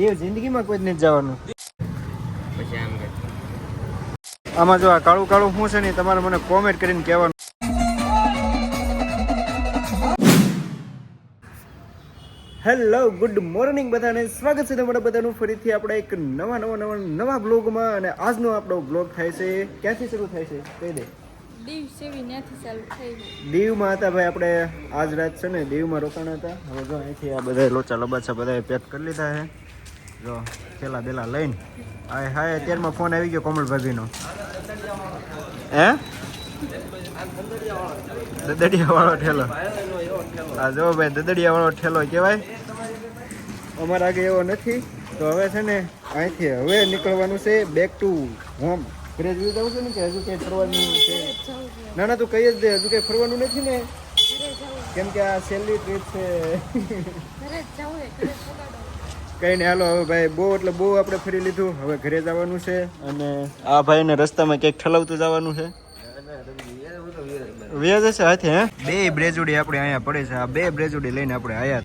દેવ જિંદગીમાં કોઈ નથી જવાનું. પછી આમ આમાં જો આ કાળું કાળું શું છે ને તમારે મને કોમેન્ટ કરીને કહેવાનું. હેલો ગુડ મોર્નિંગ બધાને. સ્વાગત છે તમારા બધાનું. ફરીથી આપણે એક નવા નવા નવા નવા બ્લોગમાં અને આજનો આપણો બ્લોગ થાય છે. ક્યાંથી શરૂ થાય છે? કહી દે. દીવ સેવી ત્યાંથી ચાલુ થઈ દીવમાં હતા ભાઈ આપણે. આજ રાત છે ને દીવમાં રોકાણ હતા. હવે જો અહીંથી આ બધા લોચા લબાચા બધા પેક કરી લીધા છે. જો પેલા બેલા લઈને. હાય હાય અત્યારમાં ફોન આવી ગયો કોમલભાભીનો. હે? દદડિયા વાળો ઠેલો. હા જો ભાઈ દદડિયા વાળો ઠેલો કહેવાય. અમારા આગળ એવો નથી. તો હવે છે ને અહીંથી હવે નીકળવાનું છે બેક ટુ હોમ ઘરે જોઈ જવું છે ને કે હજુ કંઈ ફરવાનું છે? ના ના તું કહી જ દે હજુ કંઈ ફરવાનું નથી ને? કેમ કે આ છેલ્લી ટ્રીપ છે. કઈ નહીં હાલો હવે ભાઈ બહુ એટલે બહુ આપણે ફરી લીધું. હવે ઘરે જવાનું છે અને આ ભાઈને રસ્તામાં ક્યાંક ઠલાવતું જવાનું છે. વ્યાજ હશે હાથે હે? બે બ્રેજુડી આપણે અહીંયા પડે છે. આ બે બ્રેજુડી લઈને આપણે આયા.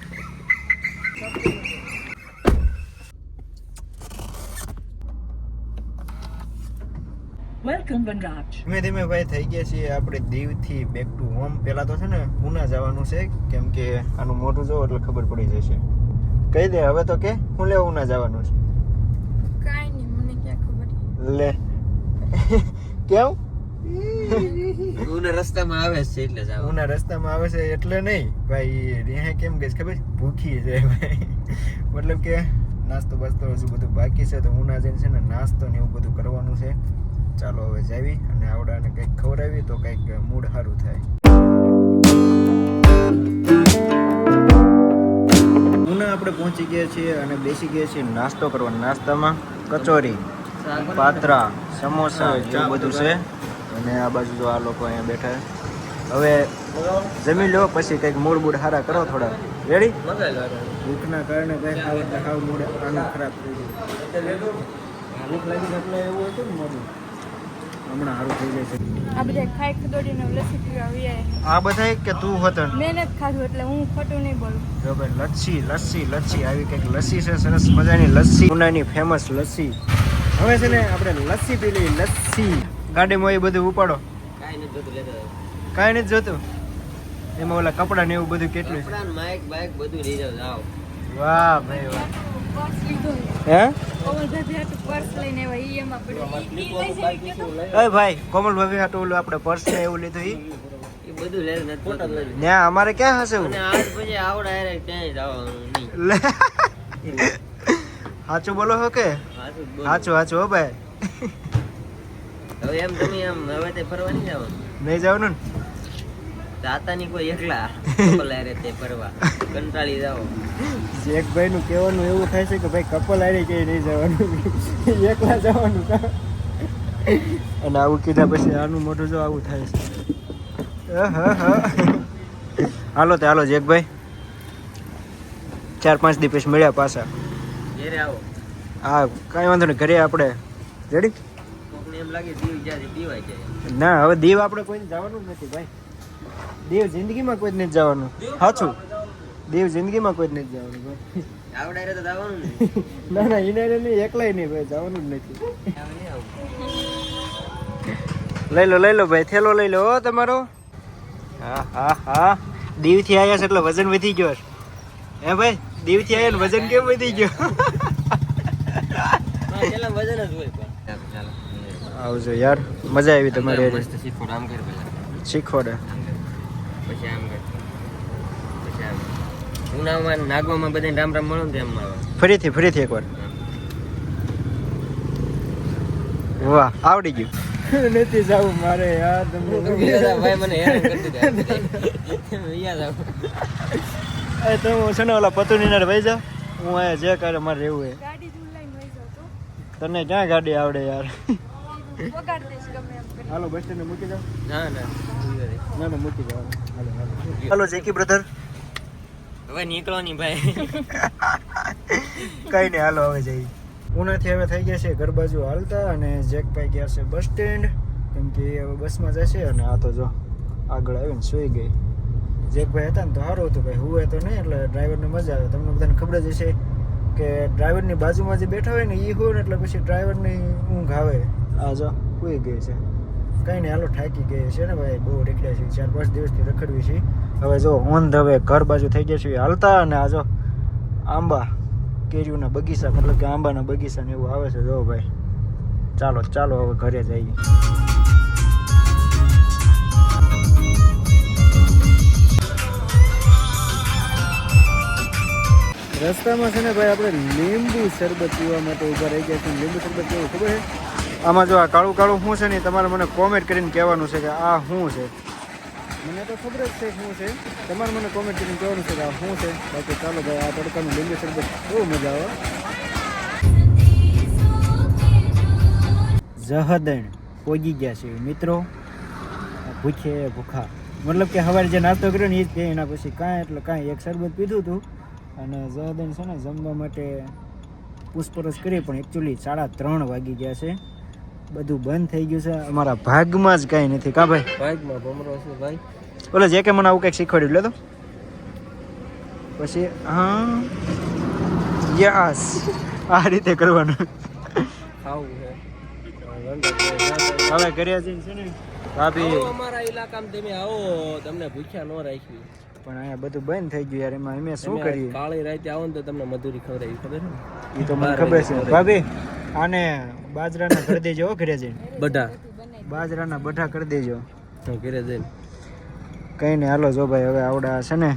Welcome, Vanraj. ધીમે ધીમે ભાઈ થઈ ગયા છીએ. આપણે દીવથી બેક ટુ હોમ પહેલા તો છે ને ઉના જવાનું છે. કેમ કે આનું મોઢું જોવો એટલે ખબર પડી જશે. કહી દે હવે તો કે હું લેવું ઉના જવાનું છે. કાંઈ નહીં મને ક્યાં ખબર? લે. કેમ? ઉના રસ્તામાં આવે છે એટલે જાવ ઉના રસ્તામાં આવે છે એટલે નહીં. ભાઈ અહીંયા કેમ કે છે ખબર? ભૂખી છે ભાઈ. મતલબ કે નાસ્તો બાસ્તો હજુ બધું બાકી છે તો ઉના જઈને છે ને નાસ્તો ને એવું બધું કરવાનું છે. ચાલો હવે જાવી અને આવડાને કંઈક ખવડાવી તો કંઈક મૂડ સારું થાય. પહોંચી ગયા છીએ અને બેસી ગયા છીએ નાસ્તો કરવા. નાસ્તામાં કચોરી, પાત્રા, સમોસા એવું બધું છે. અને આ બાજુ જો આ લોકો અહીંયા બેઠા. હવે જમી લો, પછી કંઈક મૂળ બૂડ સારા કરો થોડા. રેડી ભૂખના કારણે કંઈ ખાવ ખાવ મૂડ આનું ખરાબ થઈ ગયું. ભૂખ લાગી એટલે એવું હતું ને હમણાં સારું થઈ જાય છે. આ બધા ખાઈ ખદોડીને લસ્સી પીવા આવ્યા આ બધા કે તું હતો? મેં નથી ખાધું એટલે હું ખોટું નહીં બોલું. જો ભાઈ લસ્સી લસ્સી લસ્સી. આવી કંઈક લસ્સી છે સરસ મજાની લસ્સી. ઉનાની ફેમસ લસ્સી. હવે છે ને આપણે લસ્સી પી લઈએ લસ્સી. ગાડીમાં એ બધું ઉપાડો. કાંઈ નથી જોતું લેતા કાંઈ નથી જોતું? એમાં ઓલા કપડા ને એવું બધું કેટલું છે? કપડાં માઇક બાઇક બધું લઈ જાવ જાવ વાહ ભાઈ વાહ. હે? ભાઈ કોમલ ભાભી હાટું ઓલું આપણે પર્સ ને એવું લીધું ઈ. બધું નથી અમારે ક્યાં હશે એવું? આજ પછી આવડે ક્યાંય જવાનું સાચું બોલો હો કે? સાચું સાચું સાચું હો ભાઈ. હવે એમ તમે એમ હવે તે ફરવા નહીં જવાનું? નહીં જવાનું ને? જાતા ની કોઈ એકલા કપલ આરે તે ફરવા. કંટાળી જાઓ. જેકભાઈ નું કહેવાનું એવું થાય છે કે ભાઈ કપલ આરે કે નહીં જવાનું. એકલા જવાનું અને આવું કીધા પછી આનું મોઢું જો આવું થાય છે. હાલો તે હાલો જેકભાઈ ચાર પાંચ દિવસ મળ્યા પાછા. ઘરે આવો. હા કાંઈ વાંધો નહીં ઘરે આપણે. રેડી એમ લાગે દીવ જ્યાંથી પીવાય જાય. ના હવે દીવ આપણે કોઈને જવાનું જ નથી ભાઈ. દીવ જિંદગીમાં કોઈ નથી જવાનું. સાચું દેવ જિંદગીમાં કોઈ નથી જવાનું ભાઈ. તો જવાનું ના. ના એને નહીં એકલાય નહીં ભાઈ જવાનું જ નથી. લઈ લો લઈ લો ભાઈ થેલો લઈ લો તમારો. હા હા હા. દીવથી આવ્યા છે એટલે વજન વધી ગયો હે ભાઈ દીવથી આવ્યા ને વજન કેમ વધી ગયો? વજન જ હોય પણ. આવજો યાર મજા આવી તમારી. શીખવાડ. પછી આમ પછી આમ. ઉનામાં નાગવામાં બધાને રામ રામ મળો ને એમ આવે. ફરીથી ફરીથી એકવાર. વાહ આવડી ગયું. નથી જવું મારે યાર ભાઈ મને હેરાન કરી દીધા આવ એ તમે છે ને ઓલા પતુની ના વહી જા હું અહીંયા જે કરે મારે રહેવું હે. તને ક્યાં ગાડી આવડે યાર? હાલો બસ સ્ટેન્ડ મૂકી જાઓ ના ના ના ના મૂકી જાઓ હાલો હાલો. હાલો જેકી બ્રધર હવે નીકળવાની ભાઈ. કઈ નહીં હાલો હવે જઈ ઉનાથી હવે થઈ ગયા છે ઘર બાજુ હાલતા અને જેકભાઈ ગયા છે બસ સ્ટેન્ડ કેમ કે હવે બસમાં જશે અને આ તો જો આગળ આવીને સુઈ ગઈ. જેકભાઈ હતા ને તો સારું હતું ભાઈ હું તો નહીં એટલે ડ્રાઈવરને મજા આવે. તમને બધાને ખબર જ હશે. કે ડ્રાઈવરની બાજુમાં જે બેઠા હોય ને એ હોય ને એટલે પછી ડ્રાઈવરની ઊંઘ આવે. આ જો કોઈ ગઈ છે. કંઈ નહીં હાલો થાકી ગઈ છે ને ભાઈ બહુ રખડ્યા છે ચાર પાંચ દિવસથી રખડવી છે. હવે જો ઓન ધ વે ઘર બાજુ થઈ ગયા છે હાલતા અને આ જો આંબા કેરીઓના બગીચા મતલબ કે આંબાના બગીચા ને એવું આવે છે. જો ભાઈ ચાલો ચાલો હવે ઘરે જઈએ. રસ્તામાં છે ને ભાઈ આપણે લીંબુ શરબત પીવા માટે ઊભા રહી ગયા છે લીંબુ શરબત કેવું ખબર છે? આમાં જો આ કાળું કાળું શું છે ને તમારે મને કોમેન્ટ કરીને કહેવાનું છે કે આ શું છે? મને તો ખબર જ છે શું છે. તમારે મને કોમેન્ટ કરીને કહેવાનું છે કે આ શું છે. બાકી ચાલો ભાઈ, આ તડકાનું લીંબુ શરબત બહુ મજા આવે. જહદણ પોગી ગયા છે મિત્રો. ભૂખે ભૂખા. મતલબ કે હવારે જે નાસ્તો કર્યો ને એ જ એના પછી કાંઈ એટલે કાંઈ એક શરબત પીધું હતું અને જહદણ છે ને જમવા માટે પૂછપરછ કરી પણ એકચ્યુઅલી સાડા ત્રણ વાગી ગયા છે. બધું બંધ થઈ ગયું છે. અમારા ભાગમાં જ કાંઈ નથી. કા ભાઈ? ભાગમાં ભમરો છે ભાઈ. ઓલે જે કે મને આવું કંઈક શીખવાડ્યું લે તો. પછી હા. યસ. આ રીતે કરવાનું. આવું છે. હવે જઈને છે ને ભાભી. અમારા ઇલાકામાં તમે આવો તમને ભૂખ્યા ન રાખી પણ અહીંયા બધું બંધ થઈ ગયું યાર એમાં અમે શું કરીએ? કાળી રાતે આવો ને તો તમને મધુરી ખવડાવી ખબર ને? એ તો મને ખબર છે. ભાભી આને બાજરાના કરી દેજો હો ઘરે જઈને. બધા? બાજરાના બઠા કરી દેજો. તો ઘરે જઈને. કઈ નહીં હાલો જો ભાઈ હવે આવડા છે ને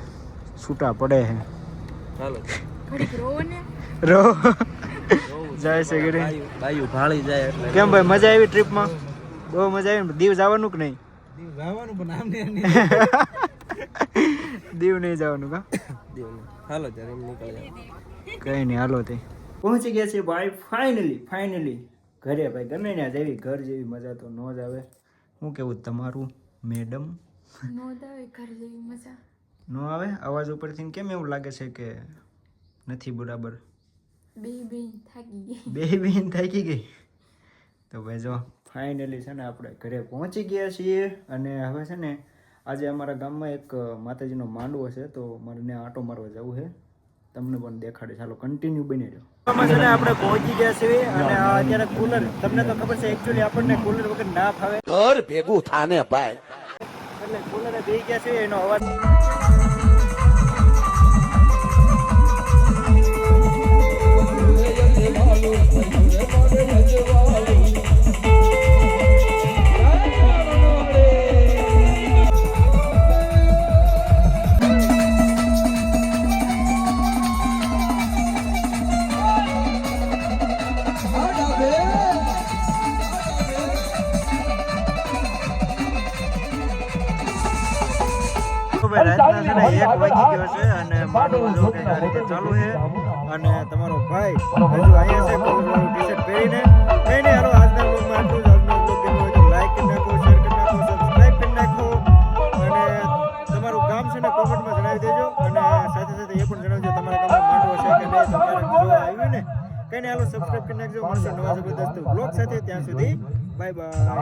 છૂટા પડે છે. હાલો. ને. રો. જાય છે ઘરે બાયું ભાળી જાય એટલે. કેમ ભાઈ મજા આવી ટ્રીપમાં? બહુ મજા આવી ને દીવ જવાનું કે નહીં? જવાનું પણ આમ ને દીવ નહીં જવાનું કા? દીવ હાલો ત્યારે એમ નીકળી જાવ કઈ નહીં હાલો તે. પહોંચી ગયા છે ભાઈ ફાઇનલી ફાઇનલી ઘરે ભાઈ ગમે ને જેવી ઘર જેવી મજા તો ન જ આવે. હું કેવું તમારું મેડમ નો આવે ઘર જેવી મજા. નો આવે? અવાજ ઉપરથી કેમ એવું લાગે છે કે નથી બરાબર? બે બેન થાકી ગઈ. બે બેન થાકી ગઈ? તો ભાઈ જો ફાઇનલી છે ને આપણે ઘરે પહોંચી ગયા છીએ અને હવે છે ને આજે અમારા ગામમાં એક માતાજીનો માંડવો છે તો મારે ને આટો મારવા જવું છે. તમને પણ દેખાડે ચાલો કન્ટિન્યુ બની રહ્યો. છે ને આપણે પહોંચી ગયા છીએ અને અત્યારે કુલર તમને તો ખબર છે એકચ્યુઅલી આપણને કુલર વગર ના ફાવે. ઘર ભેગું થાને ભાઈ. એટલે કુલરે બેસી ગયા છે એનો અવાજ એક વાગી ગયો છે અને માંડવો જો કંઈક આ રીતે ચાલુ છે. અને તમારો ભાઈ હજુ અહીંયા છે કલરવાળું ટી-શર્ટ પહેરીને. કંઈ નહીં હાલો આજના બ્લોગમાં આટલું જ. આજનો બ્લોગ ગમ્યો હોય તો લાઈક કરી નાખો શેર કરી નાખો સબસ્ક્રાઈબ કરી નાખો. અને તમારું ગામ છે ને કોમેન્ટમાં જણાવી દેજો. અને સાથે સાથે એ પણ જણાવજો તમારા ગામમાં માંડવો છે કે નહીં તમારે જોવા આવ્યું ને. કઈ નહીં હાલો સબસ્ક્રાઈબ કરી નાખજો. મળશે નવા જબરદસ્ત બ્લોગ સાથે. ત્યાં સુધી બાય બાય